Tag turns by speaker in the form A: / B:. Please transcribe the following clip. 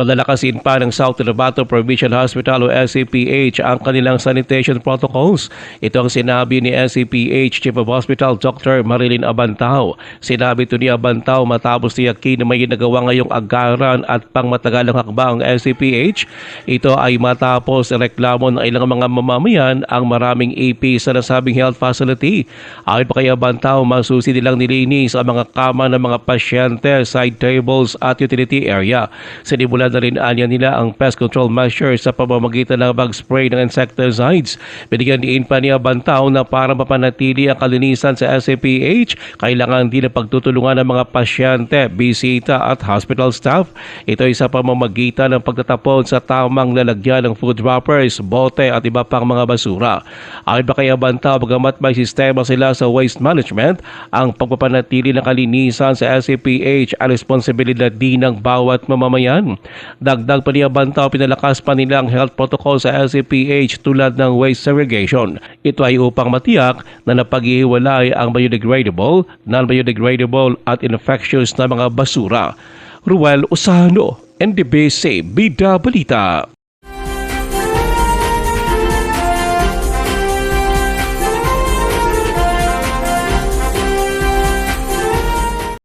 A: Padalakasin pa ng South Cotabato Provincial Hospital o SCPH ang kanilang sanitation protocols. Ito ang sinabi ni SCPH Chief of Hospital Dr. Marilyn Abantao. Sinabi ito ni Abantao matapos tiyakin na may ginagawa ngayong agaran at pangmatagalang hakbang ang SCPH. Ito ay matapos reklamo ng ilang mga mamamayan ang maraming AP sa nasabing health facility. Ayon pa kay Abantao, masusi nilang nilinis ang mga kama ng mga pasyente, side tables at utility area. Sinimulan na rin anya nila ang pest control measures sa pamamagitan ng mag-spray ng insecticides. Binigyan diin pa ni Abantao na para mapanatili ang kalinisan sa SAPH, kailangan din ang pagtutulungan ng mga pasyente, bisita at hospital staff. Ito ay sa pamamagitan ng pagtatapon sa tamang lalagyan ng food wrappers, bote at iba pang mga basura. Ayon pa kay Abantao, bagamat may sistema sila sa waste management, ang pagpapanatili ng kalinisan sa SAPH ay responsibilidad din ng bawat mamamayan. Dagdag pa ni Abantao, pinalakas pa nila ang health protocol sa SAPH tulad ng waste segregation. Ito ay upang matiyak na napaghihiwalay ang biodegradable, non-biodegradable at infectious na mga basura. Ruel Usano, NDBC, Bida Balita.